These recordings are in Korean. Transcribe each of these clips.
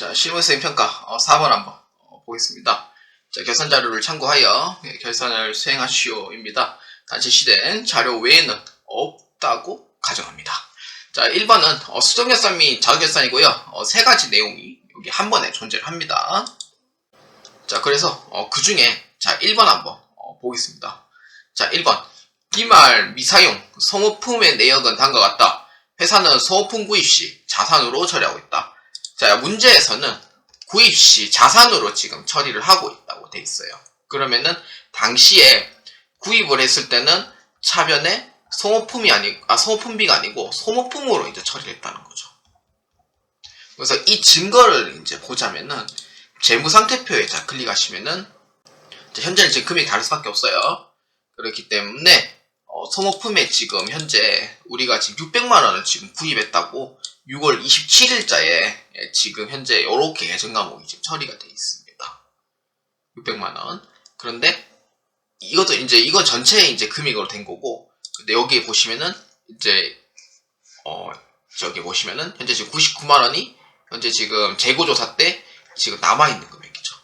자, 실무수행 평가 어, 4번 한번 어, 보겠습니다. 자, 결산 자료를 참고하여 예, 결산을 수행하시오입니다. 단체시된 자료 외에는 없다고 가정합니다. 자, 1번은 어, 수정결산 및 자유결산이고요. 어, 세 가지 내용이 여기 한 번에 존재를 합니다. 자, 그래서 어, 그 중에 자, 1번 한번 어, 보겠습니다. 자, 1번 기말 미사용 소모품의 내역은 다음과 같다. 회사는 소모품 구입 시 자산으로 처리하고 있다. 자, 문제에서는 구입 시 자산으로 지금 처리를 하고 있다고 돼 있어요. 그러면은 당시에 구입을 했을 때는 차변에 소모품이 아니, 아, 소모품비가 아니고 소모품으로 이제 처리를 했다는 거죠. 그래서 이 증거를 이제 보자면은 재무상태표에 자, 클릭하시면은 자, 현재는 지금 금액이 다를 수밖에 없어요. 그렇기 때문에 어, 소모품에 지금 현재 우리가 지금 600만 원을 지금 구입했다고 6월 27일자에 지금 현재 이렇게 계정 과목이 지금 처리가 돼 있습니다. 600만 원. 그런데 이것도 이제 이건 전체 이제 금액으로 된 거고 근데 여기 보시면은 이제 어 저기 보시면은 현재 지금 99만 원이 현재 지금 재고 조사 때 지금 남아 있는 금액이죠.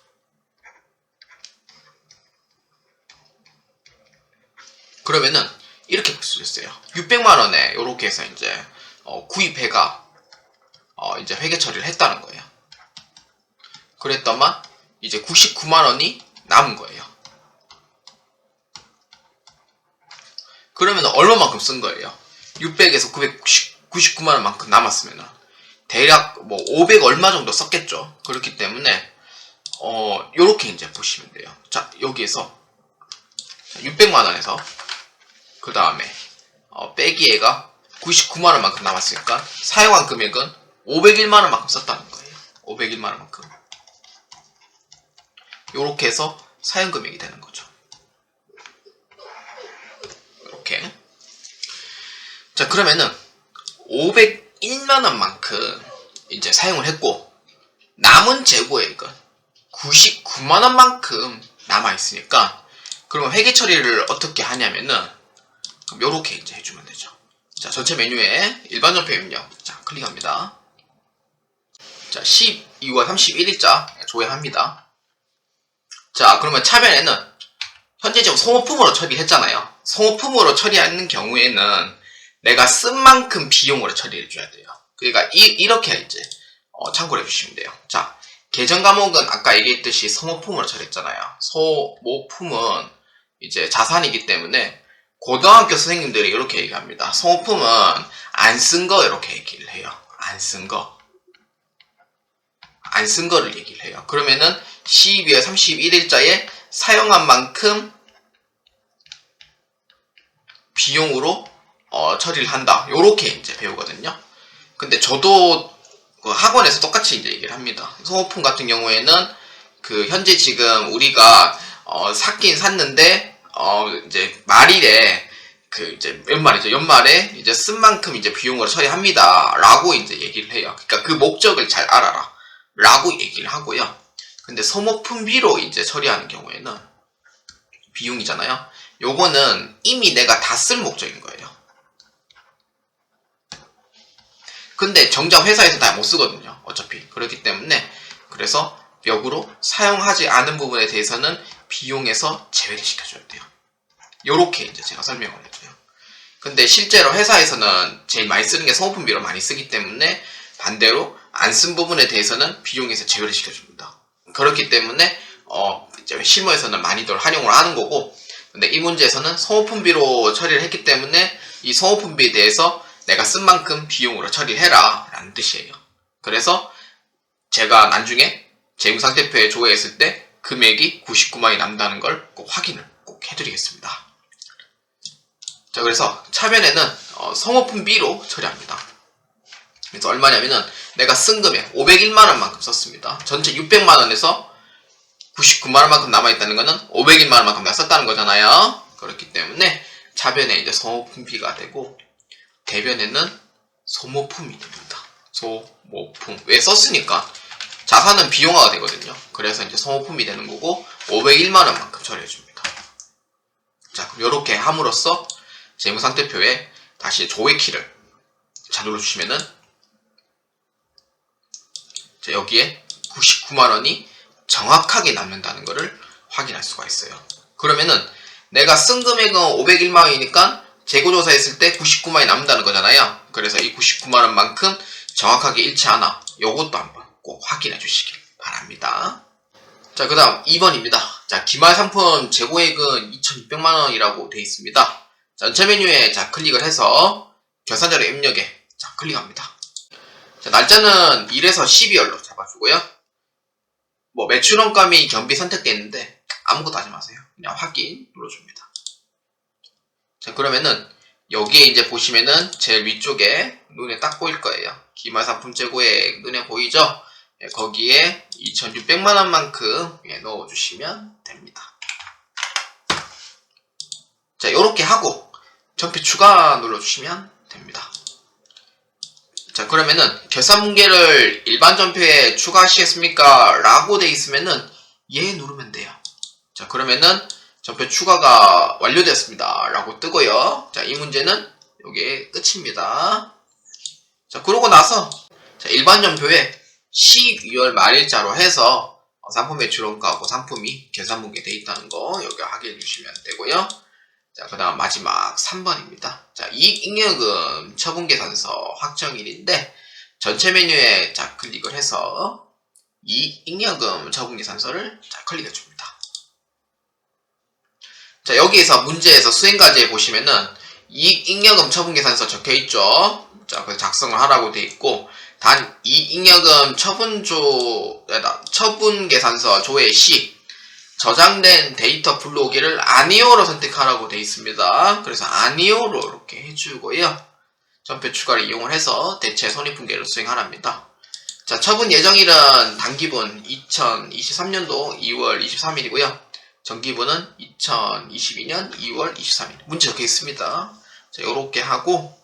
그러면은 이렇게 볼 수 있어요. 600만 원에 이렇게 해서 이제 어, 구입해가 어, 이제 회계 처리를 했다는 거예요. 그랬더만 이제 99만 원이 남은 거예요. 그러면 얼마만큼 쓴 거예요? 600에서 999만 원만큼 남았으면 대략 뭐 500 얼마 정도 썼겠죠. 그렇기 때문에 어 요렇게 이제 보시면 돼요. 자 여기에서 600만 원에서 그 다음에 어, 빼기에가 99만 원만큼 남았으니까 사용한 금액은 501만 원만큼 썼다는 거예요. 501만 원만큼. 요렇게 해서 사용 금액이 되는 거죠. 이렇게. 자, 그러면은 501만 원만큼 이제 사용을 했고 남은 재고액은 99만 원만큼 남아 있으니까 그러면 회계 처리를 어떻게 하냐면은 요렇게 이제 해주면 되죠. 자, 전체 메뉴에 일반 전표 입력. 자, 클릭합니다. 자, 12월 31일자 조회합니다. 자, 그러면 차변에는 현재 지금 소모품으로 처리했잖아요. 소모품으로 처리하는 경우에는 내가 쓴 만큼 비용으로 처리해 줘야 돼요. 그러니까 이, 렇게 이제 어, 참고를 해주시면 돼요. 자, 계정 과목은 아까 얘기했듯이 소모품으로 처리했잖아요. 소모품은 이제 자산이기 때문에 고등학교 선생님들이 이렇게 얘기합니다. 소모품은 안 쓴 거 이렇게 얘기를 해요. 안 쓴 거. 안 쓴 거를 얘기를 해요. 그러면은 12월 31일자에 사용한 만큼 비용으로 어, 처리를 한다. 요렇게 이제 배우거든요. 근데 저도 그 학원에서 똑같이 이제 얘기를 합니다. 소모품 같은 경우에는 그 현재 지금 우리가 어, 샀긴 샀는데 어, 이제 말일에 그 이제 연말이죠. 연말에 이제 쓴 만큼 이제 비용을 처리합니다. 라고 이제 얘기를 해요. 그러니까 그 목적을 잘 알아라. 라고 얘기를 하고요. 근데 소모품비로 이제 처리하는 경우에는 비용이잖아요. 요거는 이미 내가 다 쓸 목적인 거예요. 근데 정작 회사에서 다 못 쓰거든요. 어차피. 그렇기 때문에 그래서 역으로 사용하지 않은 부분에 대해서는 비용에서 제외를 시켜줘야 돼요. 요렇게 이제 제가 설명을 해줘요. 근데 실제로 회사에서는 제일 많이 쓰는 게 소모품 비로 많이 쓰기 때문에 반대로 안 쓴 부분에 대해서는 비용에서 제외를 시켜줍니다. 그렇기 때문에 어 이제 실무에서는 많이들 활용을 하는 거고 근데 이 문제에서는 소모품비로 처리를 했기 때문에 이 소모품비에 대해서 내가 쓴 만큼 비용으로 처리해라 라는 뜻이에요. 그래서 제가 나중에 재무상태표에 조회했을 때 금액이 99만이 남다는 걸 꼭 확인을 꼭 해드리겠습니다. 자, 그래서 차변에는 어, 성호품비로 처리합니다. 그래서 얼마냐면은 내가 쓴 금액 501만 원만큼 썼습니다. 전체 600만 원에서 99만 원만큼 남아있다는 거는 501만 원만큼 내가 썼다는 거잖아요. 그렇기 때문에 차변에 이제 소모품비가 되고 대변에는 소모품이 됩니다. 소모품. 왜 썼으니까 자산은 비용화가 되거든요. 그래서 이제 소모품이 되는 거고 501만 원만큼 처리해 줍니다. 자, 그럼 이렇게 함으로써 재무상태표에 다시 조회 키를 자 눌러주시면은 자, 여기에 99만 원이 정확하게 남는다는 것을 확인할 수가 있어요. 그러면은 내가 쓴 금액은 501만 원이니까 재고조사 했을 때 99만 원이 남는다는 거잖아요. 그래서 이 99만 원만큼 정확하게 일치하나 요것도 한번 꼭 확인해 주시길 바랍니다. 자, 그 다음 2번입니다. 자, 기말 상품 재고액은 2,600만 원이라고 되어 있습니다. 전체 메뉴에 자, 클릭을 해서 결산자료 입력에 자, 클릭합니다. 자, 날짜는 1에서 12월로 잡아주고요. 뭐 매출원감이 겸비 선택되어 있는데 아무것도 하지 마세요. 그냥 확인 눌러줍니다. 자, 그러면은 여기에 이제 보시면은 제일 위쪽에 눈에 딱 보일 거예요. 기말 상품 재고액 눈에 보이죠? 예, 거기에 2,600만 원만큼 예, 넣어주시면 됩니다. 자, 이렇게 하고 전표 추가 눌러주시면 됩니다. 자, 그러면은 결산 문계를 일반 전표에 추가하시겠습니까? 라고 돼 있으면은 예 누르면 돼요. 자, 그러면은 전표 추가가 완료됐습니다. 라고 뜨고요. 자, 이 문제는 요게 끝입니다. 자, 그러고 나서 자, 일반 전표에 12월 말일자로 해서 어, 상품 매출원가하고 상품이 계산문게 돼 있다는 거 여기 확인해 주시면 되고요. 자, 그 다음 마지막 3번입니다. 자, 이익잉여금 처분계산서 확정일인데 전체 메뉴에 자, 클릭을 해서 이익잉여금 처분계산서를 자, 클릭해 줍니다. 자, 여기에서 문제에서 수행과제에 보시면은 이익잉여금 처분계산서 적혀 있죠. 자, 그 작성을 하라고 돼 있고 단 이익여금 처분조 처분 계산서 조회 시 저장된 데이터 불러오기를 아니오로 선택하라고 되어 있습니다. 그래서 아니오로 이렇게 해주고요. 전표 추가를 이용을 해서 대체 손익분계를 수행하랍니다. 자, 처분 예정일은 단기분 2023년도 2월 23일이고요. 정기분은 2022년 2월 23일. 문제 적혀 있습니다. 자, 요렇게 하고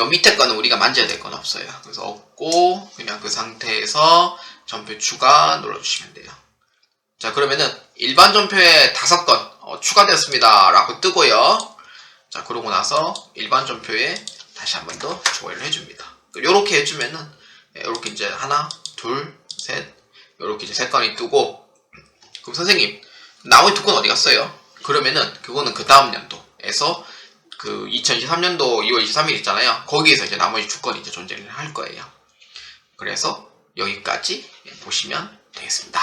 요 밑에 거는 우리가 만져야 될 건 없어요. 그래서 없고 그냥 그 상태에서 전표 추가 눌러주시면 돼요. 자 그러면은 일반 전표에 다섯 건 어, 추가되었습니다. 라고 뜨고요. 자 그러고 나서 일반 전표에 다시 한 번 더 조회를 해줍니다. 요렇게 해주면은 요렇게 이제 하나, 둘, 셋 요렇게 이제 세 건이 뜨고 그럼 선생님 나머지 두 건 어디 갔어요? 그러면은 그거는 그 다음 연도에서 그 2023년도 2월 23일 있잖아요. 거기에서 이제 나머지 두 건이 이제 존재를 할 거예요. 그래서 여기까지 보시면 되겠습니다.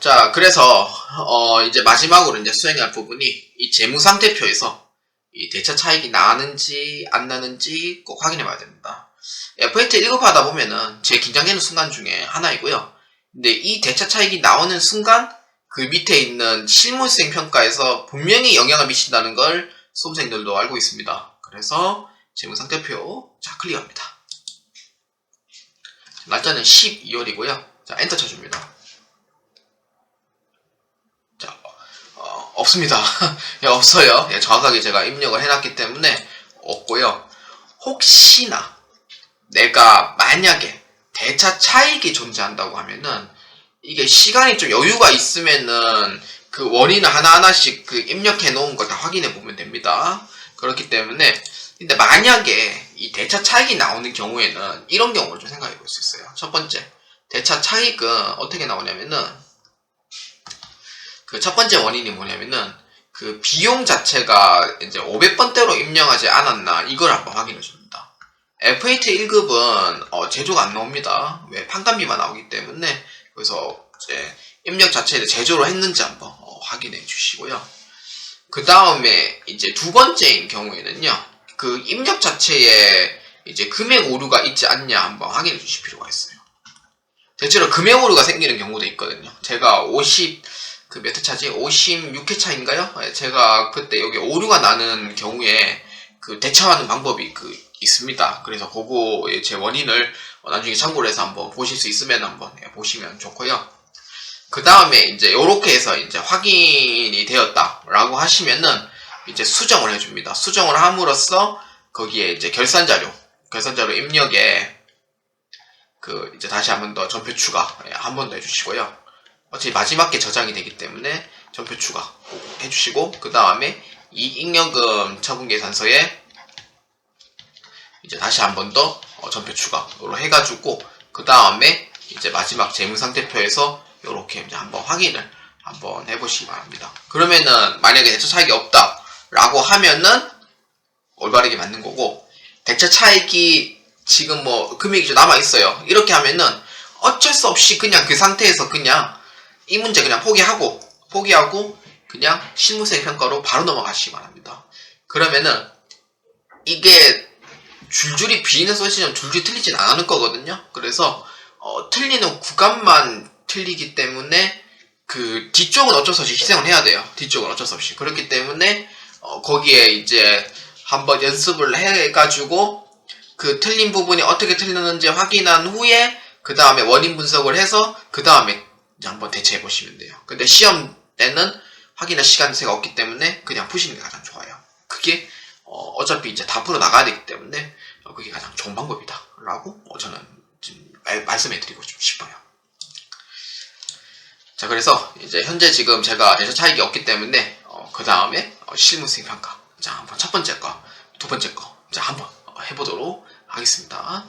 자, 그래서 어 이제 마지막으로 이제 수행할 부분이 이 재무상태표에서 이 대차 차익이 나는지 안 나는지 꼭 확인해 봐야 됩니다. FAT 1급 하다 보면은 제일 긴장되는 순간 중에 하나이고요. 근데 이 대차 차익이 나오는 순간 그 밑에 있는 실무수행 평가에서 분명히 영향을 미친다는 걸 수험생들도 알고 있습니다. 그래서 재무상태표 자 클릭합니다. 날짜는 12월이고요. 자 엔터 쳐줍니다. 자 어, 없습니다. 예, 없어요. 예, 정확하게 제가 입력을 해놨기 때문에 없고요. 혹시나 내가 만약에 대차 차익이 존재한다고 하면은 이게 시간이 좀 여유가 있으면은 그 원인을 하나하나씩 그 입력해 놓은 거 다 확인해 보면 됩니다. 그렇기 때문에 근데 만약에 이 대차 차익이 나오는 경우에는 이런 경우를 좀 생각해 볼 수 있어요. 첫 번째, 대차 차익은 어떻게 나오냐면은 그 첫 번째 원인이 뭐냐면은 그 비용 자체가 이제 500번대로 입력하지 않았나 이걸 한번 확인해 줍니다. FAT 1급은 어, 제조가 안 나옵니다. 왜 판단비만 나오기 때문에 그래서 이제 입력 자체를 제조로 했는지 한번 어, 확인해 주시고요. 그 다음에 이제 두 번째인 경우에는요, 그 입력 자체에 이제 금액 오류가 있지 않냐 한번 확인해 주실 필요가 있어요. 대체로 금액 오류가 생기는 경우도 있거든요. 제가 50, 그 몇 회 차지? 56회 차인가요? 네, 제가 그때 여기 오류가 나는 경우에 그 대처하는 방법이 그 있습니다. 그래서 그거의 제 원인을 나중에 참고를 해서 한번 보실 수 있으면 한번 예, 보시면 좋고요. 그 다음에 이제 요렇게 해서 이제 확인이 되었다라고 하시면은 이제 수정을 해줍니다. 수정을 함으로써 거기에 이제 결산 자료, 결산 자료 입력에 그 이제 다시 한 번 더 전표 추가 한 번 더 해주시고요. 어차피 마지막 게 저장이 되기 때문에 전표 추가 해주시고 그 다음에 이익여금 처분계산서에 이제 다시 한 번 더 전표 추가로 해가지고 그 다음에 이제 마지막 재무상태표에서 이렇게 이제 한번 확인을 한번 해보시기 바랍니다. 그러면은 만약에 대처 차익이 없다라고 하면은 올바르게 맞는 거고 대처 차익이 지금 뭐 금액이 좀 남아 있어요. 이렇게 하면은 어쩔 수 없이 그냥 그 상태에서 그냥 이 문제 그냥 포기하고 포기하고 그냥 실무세 평가로 바로 넘어가시기 바랍니다. 그러면은 이게 줄줄이 비는 써시면 줄줄이 틀리진 않을 거거든요. 그래서 어, 틀리는 구간만 틀리기 때문에 그 뒤쪽은 어쩔 수 없이 희생을 해야 돼요. 뒤쪽은 어쩔 수 없이 그렇기 때문에 어, 거기에 이제 한번 연습을 해가지고 그 틀린 부분이 어떻게 틀렸는지 확인한 후에 그 다음에 원인 분석을 해서 그 다음에 한번 대체해 보시면 돼요. 근데 시험 때는 확인할 시간세가 없기 때문에 그냥 푸시는 게 가장 좋아요. 그게 어, 차피 이제 다 풀어 나가야 되기 때문에 어, 그게 가장 좋은 방법이다라고 어, 저는 좀 말- 말씀해 드리고 좀 싶어요. 자 그래서 이제 현재 지금 제가 대처 차익이 없기 때문에 그 다음에 실무 수익 평가 자 한번 첫 번째 거, 두 번째 거자 한번 어, 해보도록 하겠습니다.